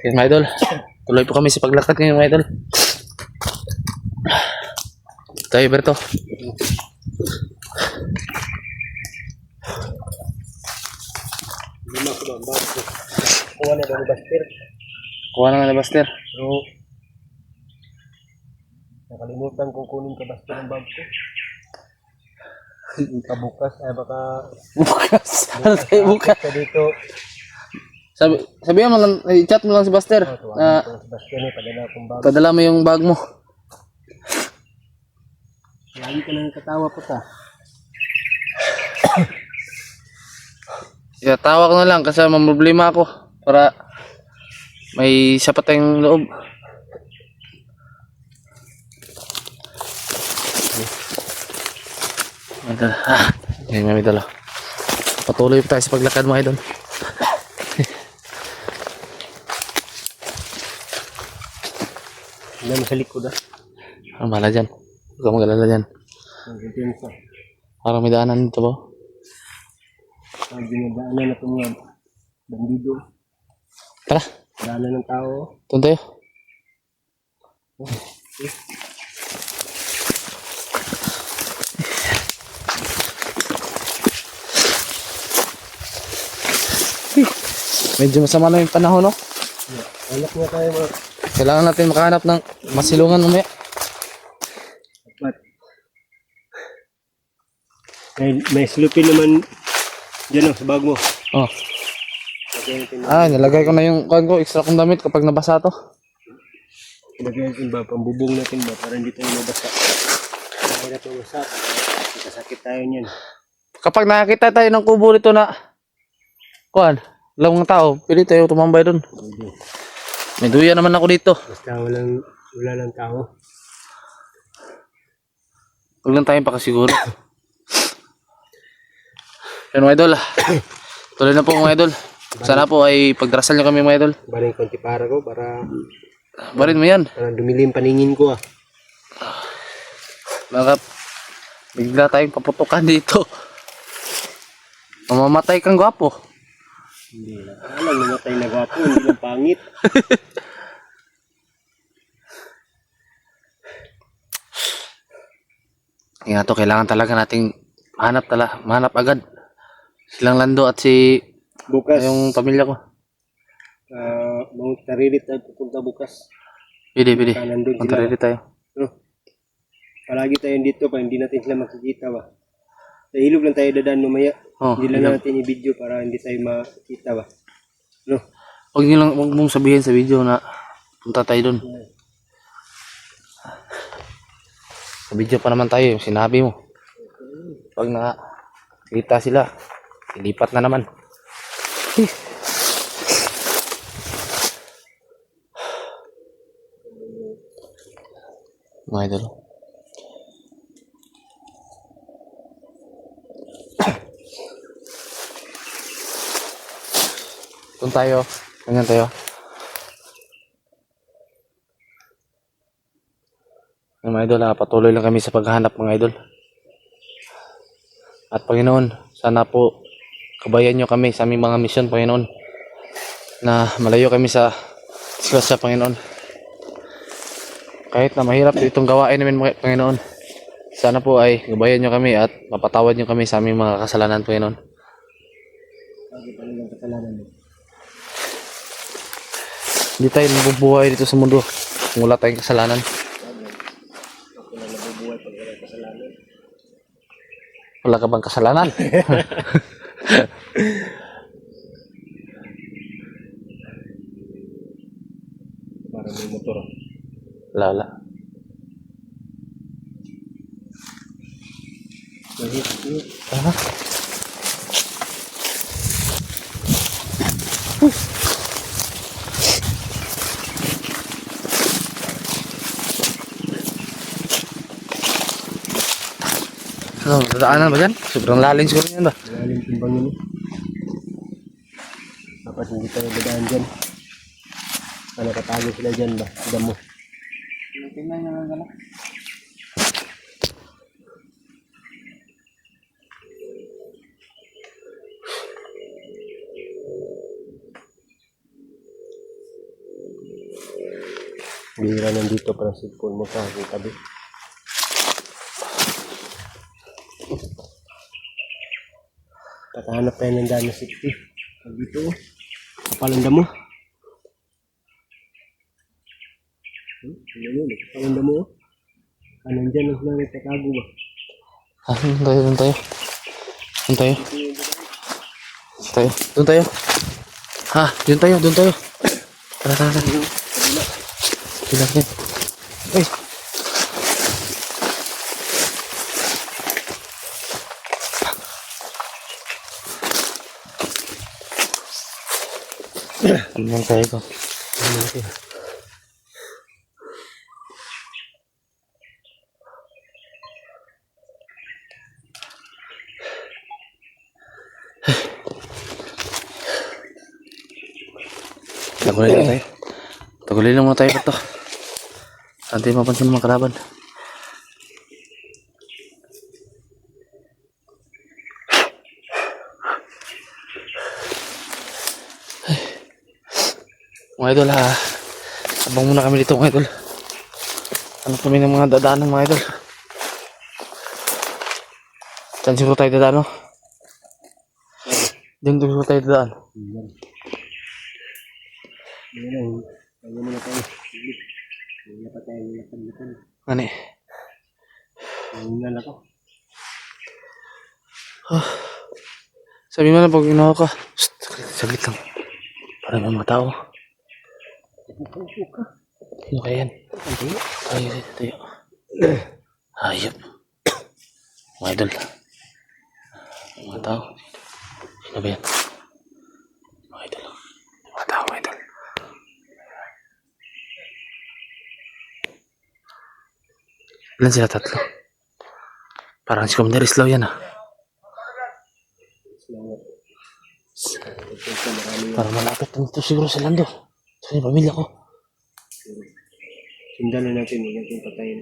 Yan mga idol. Tuloy po kami sa paglakad ngayon mga idol. Tayo Berto. Lima ko ko? Kuha na daw bastir. Kuha na na Buster. Pero, nakalimutan kong kunin ka bastir ang bag ko. Kabukas, ay baka Bukas. Ano tayo bukas? sa dito. Sabi, sabihan mo lang, i-chat mo lang si Buster. Tuwa Na ko sa bastir ni padala akong bag. padala mo yung bag mo. Lagi ka nang katawa pa ka. Yeah, tawa ko na lang kasi mamroblema ako para may sapat tayong loob. Idol. Ah, ngayon mga idol. ah. Patuloy pa tayo sa paglakad mga idol. Mo sa likod ah. Ang bahala dyan. Huwag kang mag-alala dyan. Parang may daanan dito ba? Ang dinadaanan na itong mga bandido. Tara, Daanan ng tao. doon tayo. Medyo masama na yung panahon, no? Anak nga tayo mga Kailangan natin makahanap ng masilungan. Apat. May, may sloopy naman dyan oh, sa bag mo. Oh. Ah, nilagay ko na yung kuhan ko, extra kong damit kapag nabasa to. lagay natin ba, pambubong natin ba, para hindi tayo mabasa. Mahirap mabasa. Kasakit tayo niyan. Kapag nakakita tayo ng kubo nito na kuhan, lamang tao, pwede tayo tumambay doon. May duya naman ako dito. Basta walang, wala lang tao. Huwag lang tayong pakasiguro. Yan mga idol. Tuloy na po mga idol. Sana po ay pagdarasal nyo kami mga idol. Baring konti para ko, para, Barin mo yan. para dumilim paningin ko ah. Baka bigla tayong paputukan dito. Mamamatay kang gwapo. Hindi na. Alam, namatay na gwapo, hindi lang pangit. Nga to, kailangan talaga nating mahanap tala, mahanap agad. Silang Lando at si Bukas, yung pamilya ko. uh, Mount Taririt tayo pupunta bukas. Pwede, pwede. Punta sila. ready tayo. No? Palagi tayo dito pa, hindi natin sila makikita ba. Sa ilog lang tayo dadaan mamaya. Oh, hindi lang natin i-video para hindi tayo makita ba. No? Huwag nyo lang, huwag mong sabihin sa video na punta tayo doon. Sa video pa naman tayo, yung sinabi mo. Pag nakita sila, ilipat na naman. Mga idol. Doon tayo. Ganyan tayo. Mga idol, ah, patuloy lang kami sa paghahanap mga idol. At Panginoon, sana po kabayan nyo kami sa aming mga misyon, Panginoon. Na malayo kami sa sa Panginoon. Kahit na mahirap itong gawain namin, Panginoon. Sana po ay gabayan nyo kami at mapatawad nyo kami sa aming mga kasalanan, Panginoon. Hindi tayo nabubuhay dito sa mundo kung wala tayong kasalanan. Wala ka bang kasalanan? Para may motor. wala, wala. Mahit. So, dadaanan ba dyan? Sobrang lalim siguro yan ba? Malalim timbang yun. eh. Dapat hindi tayo dadaan dyan. Para nakatago sila dyan ba? Damo. Tingnan nyo lang Bihira nandito para cellphone mo sa aking tabi. Kakahanap tayo ng na safety. Pag dito, kapalanda mo. Hmm? Ano yun? Kapalanda mo. Ah, nandyan ang mga nagtatago ba? Ah, doon tayo, doon tayo. Doon tayo. Doon tayo. Doon tayo. Ha, doon tayo, doon tayo. Tara, tara, tara. Sila din. Ay. Nang tayo ko? Natin? Tagulay lang tayo. Tagulay lang muna tayo pa to. Saan tayo mapansin ng mga kalaban? Mga idol ha. Abang muna kami dito mga idol. Ano kami ng mga dadaan ng mga idol. Saan siguro tayo dadaan no? Diyan siguro tayo dadaan. Ano eh? Ako. Sabi mo na pag ginawa ka. Shh, saglit, lang. Para may mga tao. Upo ka. Sino kaya yan? Tayo, tayo, tayo. Hayop. Mga idol. Mga tao. Sino ba yan? Mga idol. Mga tao, mga idol. Ilan sila tatlo? Parang si Commander Islaw yan ah. Parang malapit na dito siguro sa lando. Sa yung pamilya ko. Sundan na natin. Huwag natin patayin.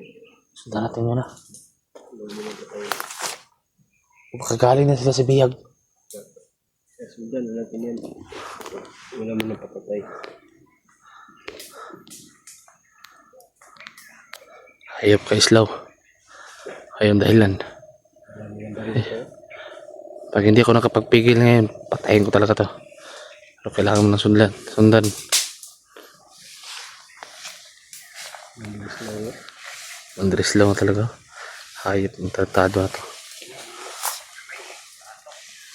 Sundan natin muna. Huwag muna patayin. Kagaling na sila sa bihag. Kaya Sundan na natin yan. Wala mo na papatay. Hayop ka Islaw. Ayun dahilan. Ito. Pag hindi ako nakapagpigil ngayon, patayin ko talaga to. Pero kailangan mo ng sundan. Sundan. Mabilis na yun. Andres lang talaga. Hayop ng tratado na to.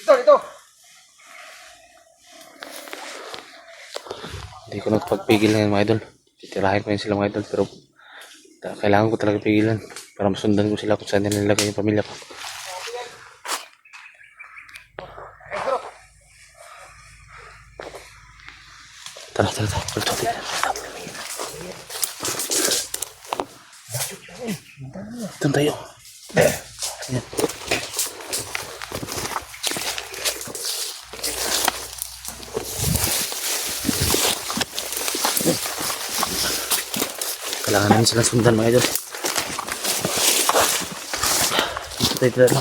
Ito, ito! Hindi ko nakapagpigil ngayon mga idol. Titirahin ko yun sila mga idol. Pero kailangan ko talaga pigilan. Para masundan ko sila kung saan nila nilagay yung pamilya ko. Tara, tara, tara. Tulto, tignan. Doon tayo. Ayan. Kailangan namin silang sundan mga idol. Dito tayo dito.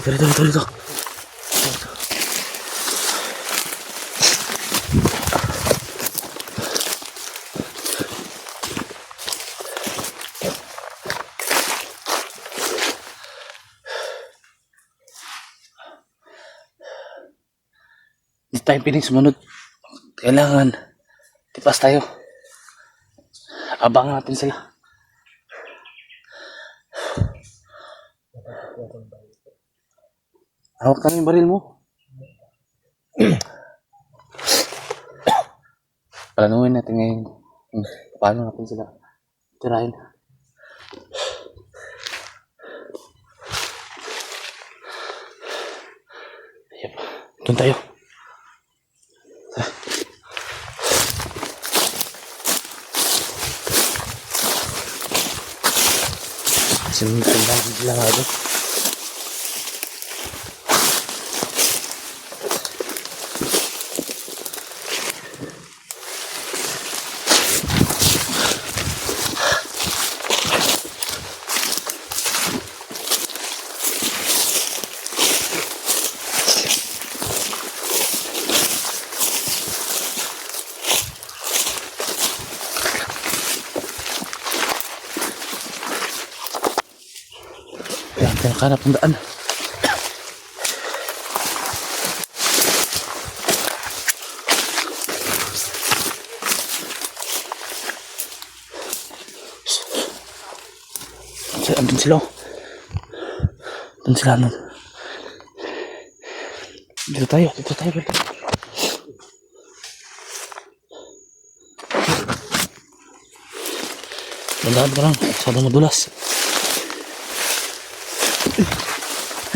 Dito, dito, dito, dito. Hindi tayo piling. Kailangan tipas tayo. Abang natin sila. Hawak na yung baril mo. Planuhin natin ngayon. Paano natin sila tirahin. Yep. Doon tayo. Sinundan lang ako. Natin makahanap ng daan. Andun- sila. Andun sila. Andun. Dito tayo. Dito tayo. Dito. Dandaan ka lang. Masyado madulas.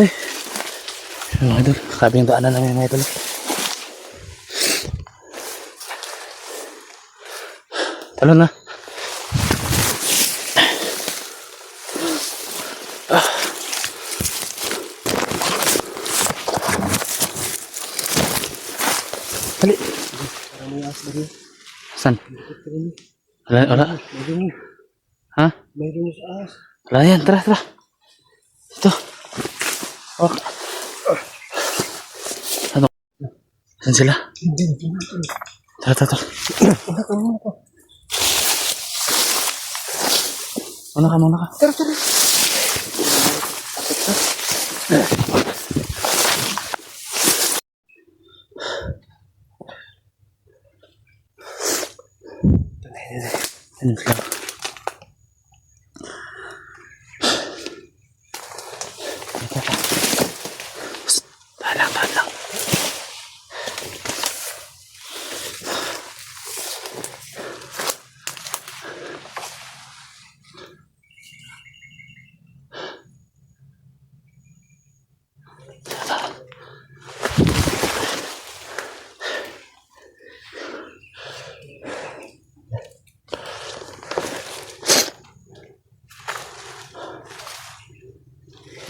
Ay. Mga idol. Grabe yung daanan namin mga idol. Talon na. Dali. Saan? Wala, wala. Ha? Mayroon sa as. Wala yan. Tara, tara. Ito. Oh. Ano? Saan sila? Tara, tara, tara. Muna ka, muna ka. Tara, tara. Ano sila? Teka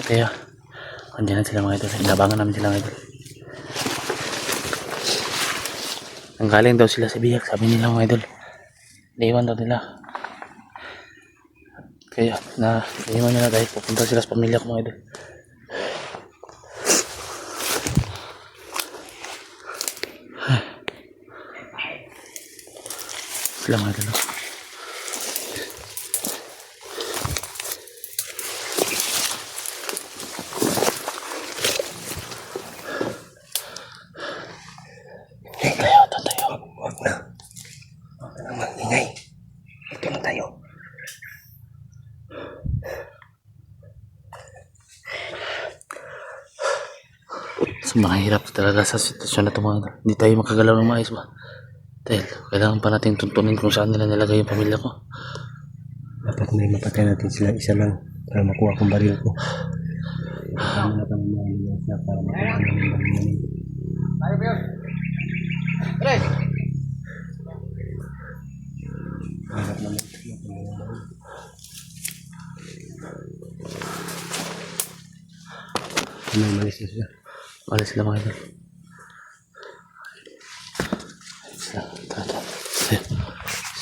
Kaya, andyan na sila mga idol. Inabangan namin sila mga idol. Nanggaling daw sila sa biyak, sabi nila mga idol. Naiwan daw nila. Kaya, na, naiwan nila dahil pupunta sila sa pamilya ko mga idol. Sila mga idol. oh. Tayo, ito tayo. Huwag na. Huwag na lang mag-ingay. Ito na tayo. So, mahirap talaga sa sitwasyon na ito mga. Hindi tayo makagalaw ng maayos ba? Dahil kailangan pa natin tuntunin kung saan nila nilagay yung pamilya ko. Dapat may mapatay natin sila isa lang para makuha kong baril ko. Tama na kami mga nila siya para makuha yung baril namin. Harap naman. Ano umalis na sila? Wala sila mga idol. Sila, tara, tara.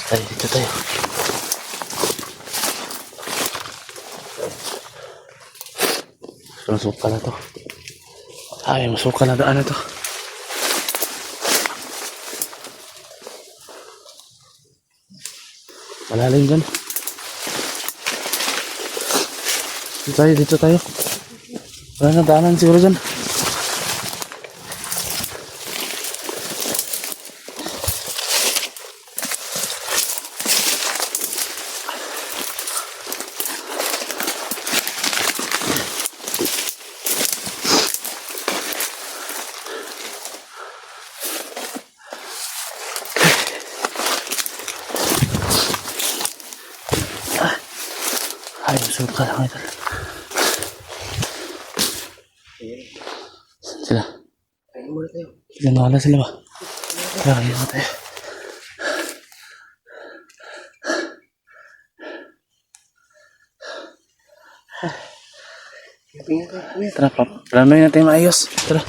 Tayo. Dito tayo. Masuka na to. Ay, masuka na daan na to. Malalim dyan. Dito tayo, dito tayo. Wala na daanan siguro dyan. Ay, suka lang ito. Sila. Tayo. Sila ba? Tara, kaya na tayo. Tara. Planoy natin maayos. Tara.